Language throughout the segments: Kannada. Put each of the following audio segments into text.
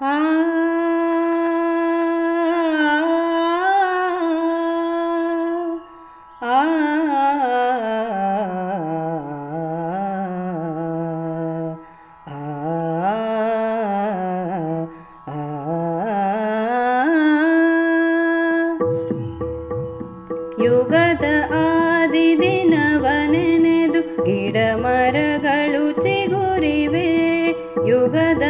ಯುಗದ ಆದಿ ದಿನವ ನೆನೆದು ಗಿಡ ಮರಗಳು ಚಿಗುರಿವೆ. ಯುಗದ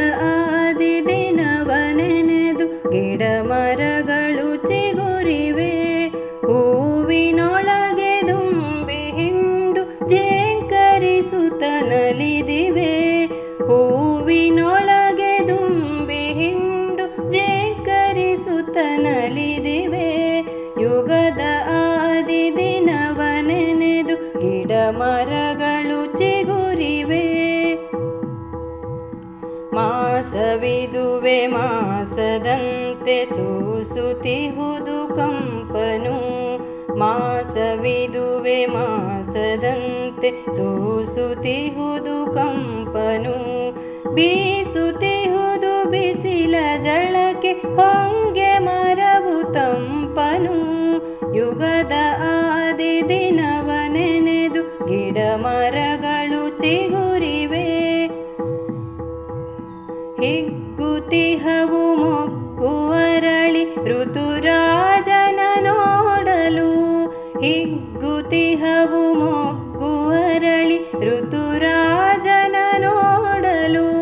ಹೂವಿನೊಳಗೆ ದುಂಬಿ ಹಿಂಡು ಜೇಂಕರಿಸುತ್ತನಲಿದಿವೆ. ಯುಗದ ಆದಿ ದಿನವ ನೆನೆದು ಗಿಡ ಮರಗಳು ಚಿಗುರಿವೆ. ಮಾಸವಿದುವೆ, ಮಾಸದಂತೆ ಸೂಸುತಿಹುದು ಕಂಪನು. ಮಾಸವಿದುವೆ, ಮಾಸದಂತೆ ಸೂಸುತಿಹುದು ಕಂಪನು. ಬೀಸುತಿಹುದು ಬಿಸಿಲ ಜಳಕ್ಕೆ ಹೊಂಗೆ ಮರವು ತಂಪನು. ಯುಗದ ಆದಿ ದಿನವ ನೆನೆದು ಗಿಡ ಮರಗಳು ಚಿಗುರಿವೆ. ಹಿಗ್ಗುತಿಹವು ಮೊಗ್ಗು ಅರಳಿ ಋತುರಾಜನ ನೋಡಲು. ಹಿಗ್ಗುತಿಹವು ಮೊಗ್ಗು ಋತುರಾಜನ ನೋಡಲು.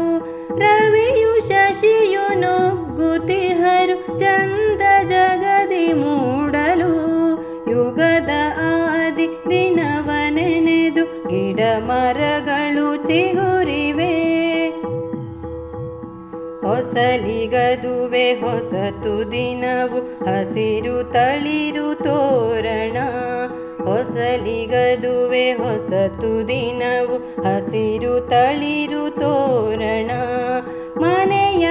ಚಂದ ಜಗದಿ ಮೂಡಲು ಯುಗದ ಆದಿ ದಿನವ ನೆನೆದು ಗಿಡ ಮರಗಳು ಚಿಗುರಿವೆ. ಹೊಸಲಿಗದುವೆ ಹೊಸತು ದಿನವು ಹಸಿರು ತಳಿರು ತೋರಣ. ಹೊಸಲಿಗದುವೆ ಹೊಸತು ದಿನವು ಹಸಿರು ತಳಿರು ತೋರಣ. ಮನೆಯ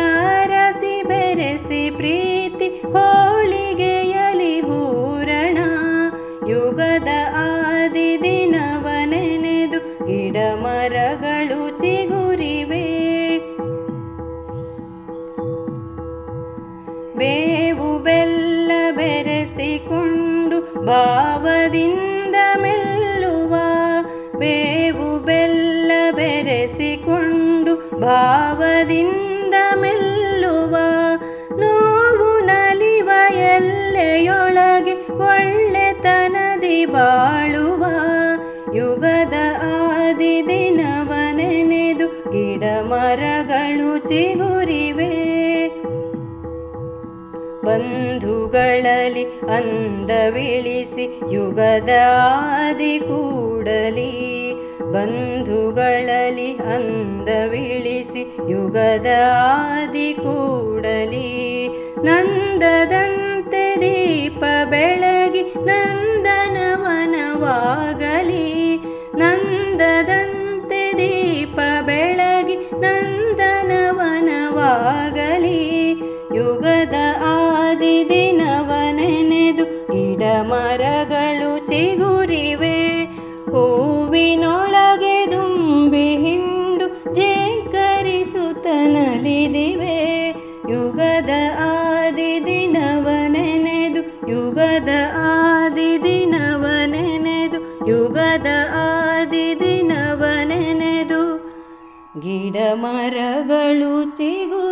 ಬೇವು ಬೆಲ್ಲ ಬೆರೆಸಿಕೊಂಡು ಭಾವದಿಂದ ಮೆಲ್ಲುವ ಬೇವು ಬೆಲ್ಲ ಬೆರೆಸಿಕೊಂಡು ಭಾವದಿಂದ ಮೆಲ್ಲುವ ನೋವು ನಲಿವ ಎಲ್ಲೆಯೊಳಗೆ ಒಳ್ಳೆತನದಿ ಬಾಳುವ ಯುಗದ ಆದಿ ದಿನವ ನೆನೆದು ಗಿಡ ಮರಗಳು ಚಿಗುರಿವೆ. ಬಂಧುಗಳಲ್ಲಿ ಅಂದವಿಳಿಸಿ ಯುಗದ ಆದಿ ಕೂಡಲಿ ಬಂಧುಗಳಲ್ಲಿ ಅಂದವಿಳಿಸಿ ಯುಗದ ಆದಿ ಕೂಡಲಿ ನಂದದಂತೆ ದೀಪ ಬೆಳಗಿ ನಂದನವನವಾಗಲಿ ನಂದದಂತೆ ಯುಗದ ಆದಿ ದಿನವ ನೆನೆದು ಯುಗದ ಆದಿ ದಿನವ ನೆನೆದು ಗಿಡ ಮರಗಳು ಚಿಗು